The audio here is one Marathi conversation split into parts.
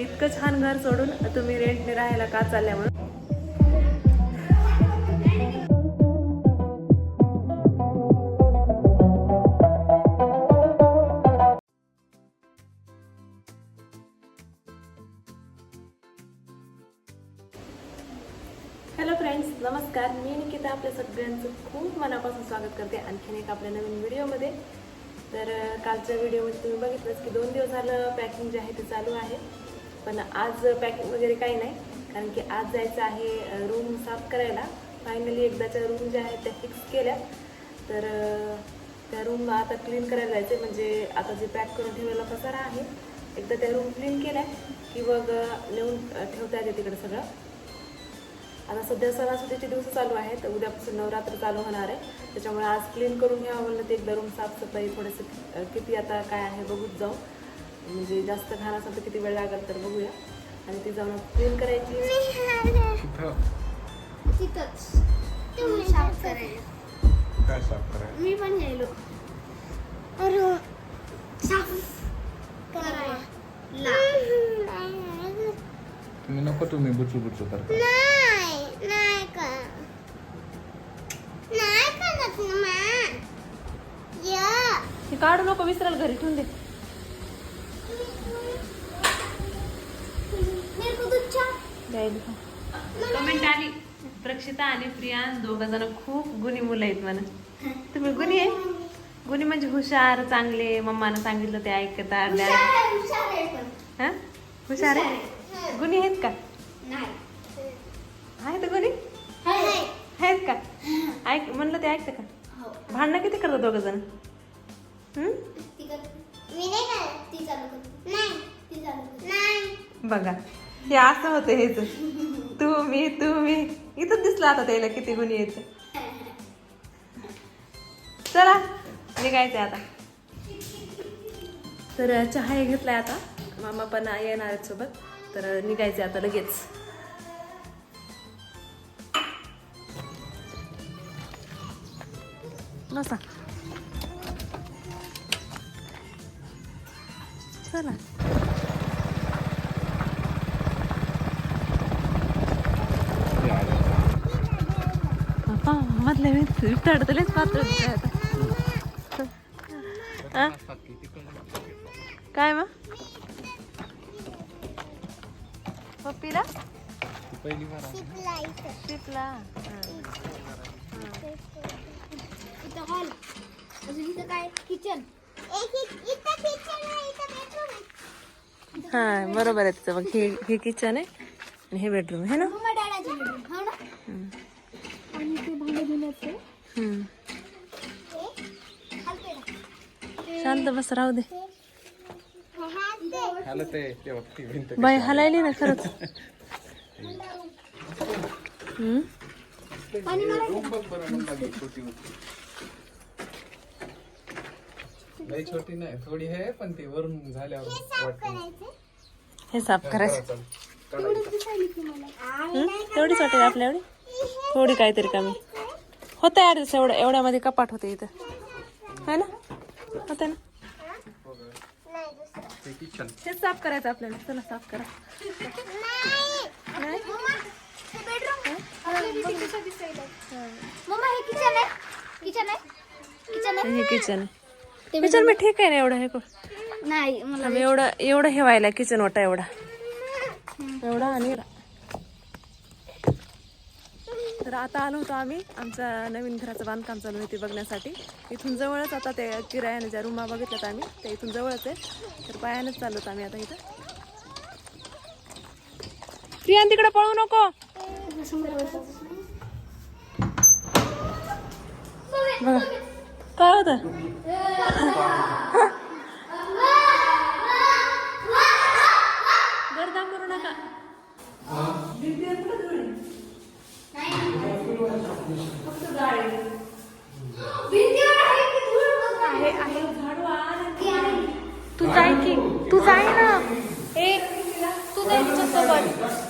इतकं छान घर सोडून तुम्ही रेंटने राहायला का चालल्या म्हणून? हॅलो फ्रेंड्स नमस्कार. मी निकिता आपल्या सगळ्यांचं खूप मनापासून स्वागत करते आणखीन एक आपल्या नवीन व्हिडिओमध्ये. तर कालच्या व्हिडिओमध्ये तुम्ही बघितलंच की दोन दिवस झालं पॅकिंग जे आहे ते चालू आहे. पण आज पॅकिंग वगैरे काही नाही कारण की आज जायचं आहे रूम साफ करायला. फायनली एकदाच्या रूम ज्या आहेत त्या फिक्स केल्या. तर त्या रूम आता क्लीन करायला जायचं म्हणजे आता जे पॅक करून ठेवलेला पसारा आहे एकदा त्या रूम क्लीन केल्या की मग नेऊन ठेवता येते तिकडे सगळं. आता सध्या सणासुदीचे दिवस चालू आहेत. उद्यापासून नवरात्र चालू होणार आहे. त्याच्यामुळे आज क्लीन करून घ्यावं म्हणलं ते एकदा रूम साफसफाई थोडंसं किती आता काय आहे बघूच जाऊ. म्हणजे जास्त घाण असेल तर किती वेळ लागेल तर बघूया. आणि ती जाऊन क्लीन करायची. साफ करायला मी पण गेलो अरे साफ करायला तुम्ही नको तुम्ही बुचू बुचू करता नाही नाही का? नाही करत ना या. हे काढू नको विसरायला घरी ठेवून दे. कमेंट आली. प्रक्षिता आणि प्रिया. दोघ जण खूप गुणी मुलं आहेत म्हणा. तुम्ही गुणी आहे? गुणी म्हणजे हुशार चांगले. मम्मानं सांगितलं ते ऐकतात. हा? हुशार आहे? गुणी आहेत का? आहेत गुणी? आहे आहेत का? ऐक म्हणलं ते ऐकतं का? हो. भांडणं किती करतात दोघ जण? बघा. हे असं होतं हेच तू मी तू मी. इथंच दिसलं आता त्याला किती गुणी येत. चला निघायचं आता. तर चहा हे घेतलाय आता. मामा पण येणार आहेत सोबत. तर निघायचंय आता लगेच. बसा. चला हा मधल्या मी तडतलेच पात्र आता. काय मग? पप्पीला? पहिली बार हॉल अजून इथं काय किचन हा बरोबर आहे तिचं. मग हे किचन आहे आणि हे बेडरूम आहे ना मम्मा डॅडाचे बेडरूम हो ना आणि ते भांडे धुण्याचे हम्म. खालते शांत बस राहू दे. बाई हलायली ना खरंच. छोटी होती. लई छोटी नाही थोडी आहे पण ती वरून झाल्यावर हे साफ करायचं? तेवढीच वाटेल आपल्या एवढी थोडी काहीतरी कमी. होतं यार तसं एवढं एवढ्यामध्ये कपाट होते इथं. है ना? होतं ना? हे साफ करायचं आपल्याला. चला साफ करा. नाही? मम्मा हे किचन किचन हे मी ठीक आहे ना एवढं हे नाही एवढं एवढं हे व्हायला किचन वाटा एवढा. एवढा आणि तर आता आलो होतो आम्ही. आमच्या नवीन घराचं बांधकाम चालू आहे ते बघण्यासाठी. इथून जवळच आता ते किरायाने ज्या रूमा बघितल्यात आम्ही त्या इथून जवळच आहे. तर पायानेच चाललो होतो आम्ही आता इथं. प्रियान तिकडे पळू नको. बघा. काय होतं? गर्दा करू नका. आहे आहे. तू जाय की तू जाय ना. ए तू जाय तिच्यासोबत.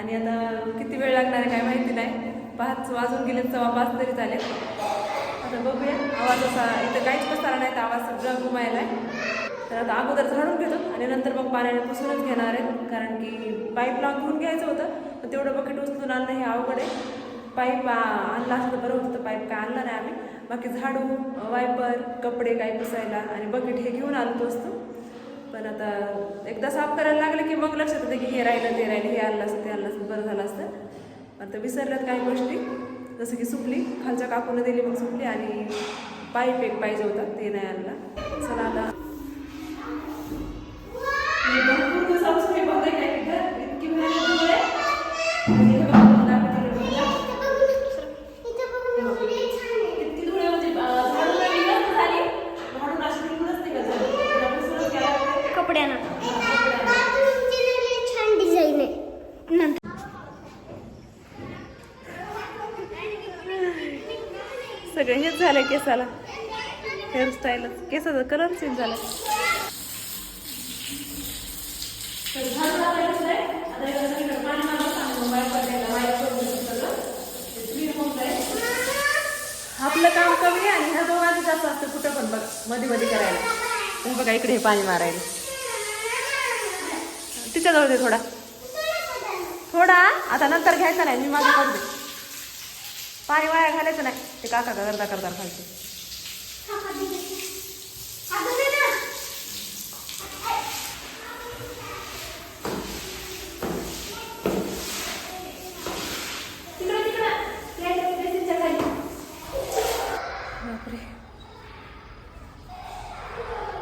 आणि आता किती वेळ लागणार आहे काय माहिती नाही. पाच वाजून गेले सव्वा पाच तरी झाले. आता बघूया. आवाज असा इथं काहीच पसारा नाही तर आवाज सगळा घुमायला आहे तर आता अगोदर झाडून घेतो आणि नंतर मग पाण्याने पुसूनच घेणार आहे. कारण की पाईप लॉक घेऊन घ्यायचं होतं पण तेवढं बकेट उचलून आणणं हे अवघड आहे. पाईप आ, आणला असतं बरं होतं पाईप काय आणला नाही आम्ही. बाकी झाडू वायपर कपडे काही पुसायला आणि बकेट हे घेऊन आणतो असतो पण आता एकदा साफ करायला लागलं की मग लक्षात येतं की हे राहिलं ते राहिलं हे आलं असतं ते आलं असतं बरं झालं असतं. आता विसरल्यात काही गोष्टी. जसं की सुकली खालच्या काकूनं दिली मग सुकली आणि पाईप एक पाहिजे होता ते नाही आणला. चला आता. सगळं हेच झालं केसाला. हेअरस्टाईलच केसाचा कलर चेंज झाला आपलं काम कमी आणि ह्या दोघांचं जास्त असतं कुठं पण बघ. मध्ये मध्ये करायला. पण बघा इकडे हे पाणी मारायला. तिच्याजवळ दे थोडा. थोडा? आता नंतर घ्यायचा नाही. मी माझं करते पाणी वाया घालायचं नाही. ते काका करता करता खालचे तिकडं तिकडं त्या बेसिनच्या खाली बापरे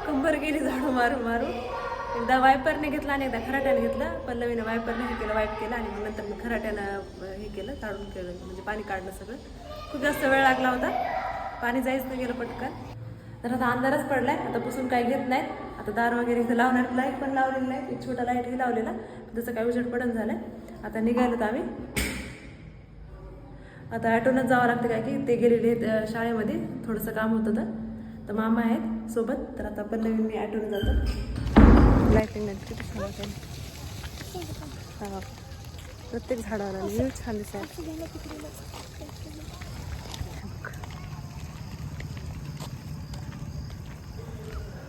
कंबर गेली झाडू मारून मारून एकदा वायपरने घेतला आणि एकदा खराट्याने घेतलं. पल्लवीनं वायपरने हे केलं वाईप केलं आणि मग नंतर मी खराट्यानं हे केलं काढून केलं म्हणजे पाणी काढलं सगळं. खूप जास्त वेळ लागला होता. पाणी जायच नाही गेलं पटकन. तर आता अंधारच पडलाय. आता पुसून काही घेत नाहीत. आता दार वगैरे इथं लावणार लाइट पण लावलेली नाही. एक छोटा लाईटही लावलेला. त्याचं काही उजड पडण झालं आता निघायला आम्ही. आता ॲटोनच जावं लागतं काय की ते गेलेले आहेत शाळेमध्ये. थोडंसं काम होतं तर. तर मामा आहेत सोबत. तर आता पण नवीन मी ॲटोनं जातो. लाईटिंग नाही किती छान वाटेल प्रत्येक झाडाला व्ह्यू छान दिसत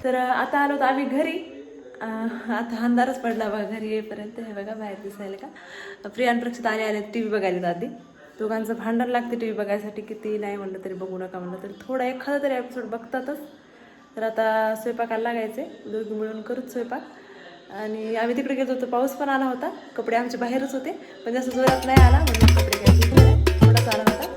तर आता आलो तर आम्ही घरी. आता अंधारच पडला बघा घरी येईपर्यंत. हे बघा बाहेर दिसायला का? प्रियान प्रक्षित आले आले टी व्ही बघायला आधी. दोघांचं भांडण लागते टी व्ही बघायसाठी. किती नाही म्हणलं तरी बघू नका म्हणलं तरी. थोडा एखादा तरी एपिसोड बघतातच. तर आता स्वयंपाकाला लागायचे दोघी मिळून करूच स्वयंपाक. आणि आम्ही तिकडे गेलो होतो पाऊस पण आला होता. कपडे आमचे बाहेरच होते. पण जास्त जोरात नाही आला म्हणून कपडे काय थोडाच आला होता.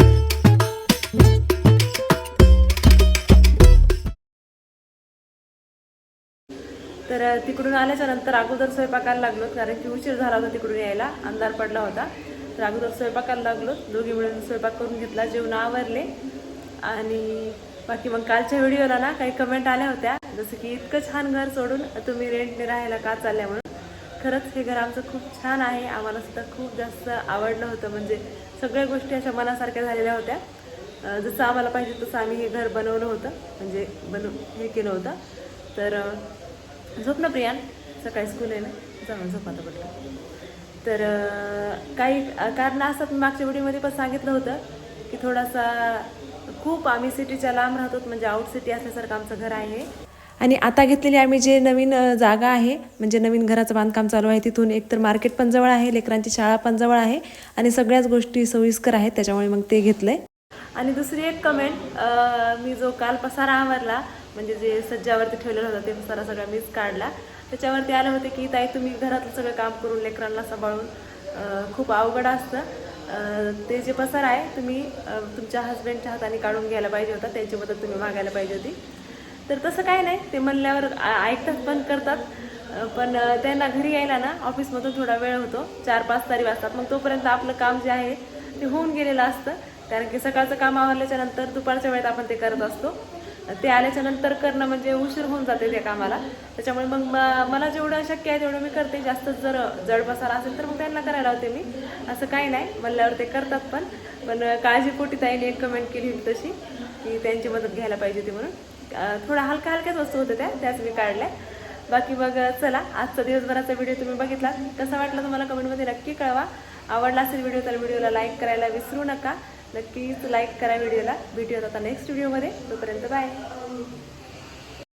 तर तिकडून आल्याच्यानंतर अगोदर स्वयंपाकाला लागलो कारण की उशीर झाला होता तिकडून यायला. अंधार पडला होता. तर अगोदर स्वयंपाकाला लागलो. दोघी मिळून स्वयंपाक करून घेतला. जेवण आवरले. आणि बाकी मग कालच्या व्हिडिओला ना काही कमेंट आल्या होत्या. जसं की इतकं छान घर सोडून तुम्ही रेंटने राहायला का चालल्या म्हणून. खरंच हे घर आमचं खूप छान आहे. आम्हाला सुद्धा खूप जास्त आवडलं होतं. म्हणजे सगळ्या गोष्टी अशा मनासारख्या झालेल्या होत्या. जसं आम्हाला पाहिजे तसं आम्ही हे घर बनवलं होतं. म्हणजे बनव हे केलं होतं. तर झोप ना प्रियान. सकाळी स्कूल आहे ना? जाऊन झोप आता पटकन तर काही कारण असतात मी मागच्या व्हिडिओमध्ये पण सांगितलं होतं की थोडासा खूप आम्ही सिटीच्या लांब राहतो म्हणजे आउट सिटी असल्यासारखं आमचं घर आहे. आणि आता घेतलेली आम्ही जे नवीन जागा आहे म्हणजे नवीन घराचं बांधकाम चालू आहे तिथून एकतर मार्केट पण जवळ आहे लेकरांची शाळा पण जवळ आहे आणि सगळ्याच गोष्टी सोयीस्कर आहेत त्याच्यामुळे मग ते घेतलंय. आणि दुसरी एक कमेंट मी जो काल पसारा आवरला म्हणजे जे सज्जावरती ठेवलेलं होतं ते पसारा सगळा मीच काढला. त्याच्यावरती आलं होते की ताई तुम्ही घरातलं सगळं काम करून लेकरांना सांभाळून खूप अवघड असतं. ते जे पसार आहे तुम्ही तुमच्या हस्बंडच्या हाताने काढून घ्यायला पाहिजे होता त्यांची मदत तुम्ही मागायला पाहिजे होती. तर तसं काही नाही ते म्हणल्यावर ऐकतात पण करतात. पण त्यांना घरी यायला ना ऑफिसमधून थोडा वेळ होतो चार पाच तारी वाजतात. मग तोपर्यंत आपलं काम जे आहे ते होऊन गेलेलं असतं. कारण की सकाळचं काम आवरल्याच्या नंतर दुपारच्या वेळेत आपण ते करत असतो. ते आल्याच्यानंतर करणं म्हणजे उशीर होऊन जाते त्या कामाला. त्याच्यामुळे मग मला जेवढं शक्य आहे तेवढं मी करते. जास्त जर जड बसायला असेल तर मग त्यांना करायला होते मी. असं काही नाही. म्हणल्यावर ते करतात पण. पण काळजीपोटी ताईने एक कमेंट केली होती तशी की त्यांची मदत घ्यायला पाहिजे होती म्हणून. थोडा हलक्या हलक्याच वस्तू होत्या त्या. त्याच मी काढल्या. बाकी मग चला आजचा दिवसभराचा व्हिडिओ तुम्ही बघितला. कसा वाटला तुम्हाला कमेंटमध्ये नक्की कळवा. आवडला असेल व्हिडिओ तर व्हिडिओला लाईक करायला विसरू नका. नक्कीच लाईक करा व्हिडिओला भेटूयात आता नेक्स्ट व्हिडिओमध्ये तोपर्यंत बाय